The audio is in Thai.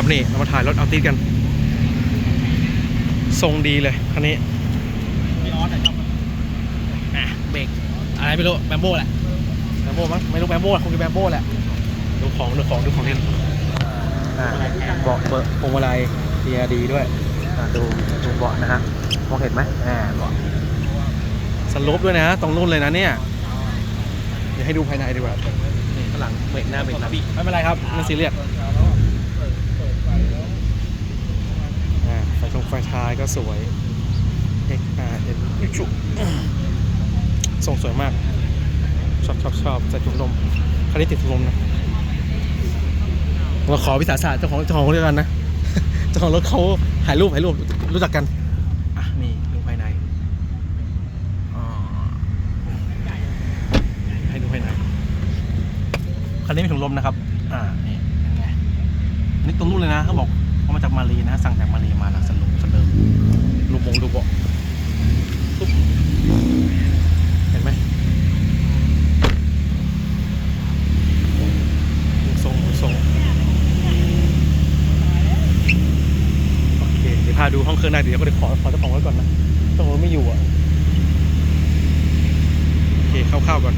ครับนี่เรามาถ่ายรถเอาติดกัน ทรงดีเลยคันนี้พี่ออสนะครับอะเบรกอะไรไม่รู้แบมโบ้แหละแบมโบ้มั้งไม่รู้แบมโบ้คงจะแบมโบ้แหละดูของดูของดูของเล่นอ่าเบาะเบอร์พวงมาลัยเทียดีด้วยอ่าดูดูเบาะนะฮะมองเห็นไหมอ่าเบาะสโลปด้วยนะตรงนู้นเลยนะเนี่ยเดี๋ยวให้ดูภายในดีกว่านี่ข้างหลังเบรกหน้าเบรกหลังไม่เป็นไรครับไม่ซีเรียสอ่าไฟชงไฟท้ายก็สวย X R N จุทรงสวยมาก ชอบชอบชอบใส่ถุงลมคันนี้ติดถุงลมนะเราขอวิสาสะเจ้าของเจ้าของรถเดียกันนะเจ้าของรถเขาถ่ายรูปถ่ายรูปรู้จักกันอะนี่ดูภายในให้ดูภายในคันนี้มีถุงลมนะครับ อ่านี่เห็นไงนี่ตรงนู้นเลยนะเขาบอกเขามาจากมาลีนะสั่งจากมาลีมานะสนุกสนุกลูกบงดูเบาะปุ๊บเห็นไหม ดูทรงดูทรงโอเคเดี๋ยว พาดูห้องเครื่องได้เดี๋ยวก็เดี๋ยวขอขอเจ้าของไว้ก่อนนะเจ้าของไม่อยู่อะ โอเคเข้าๆก่อน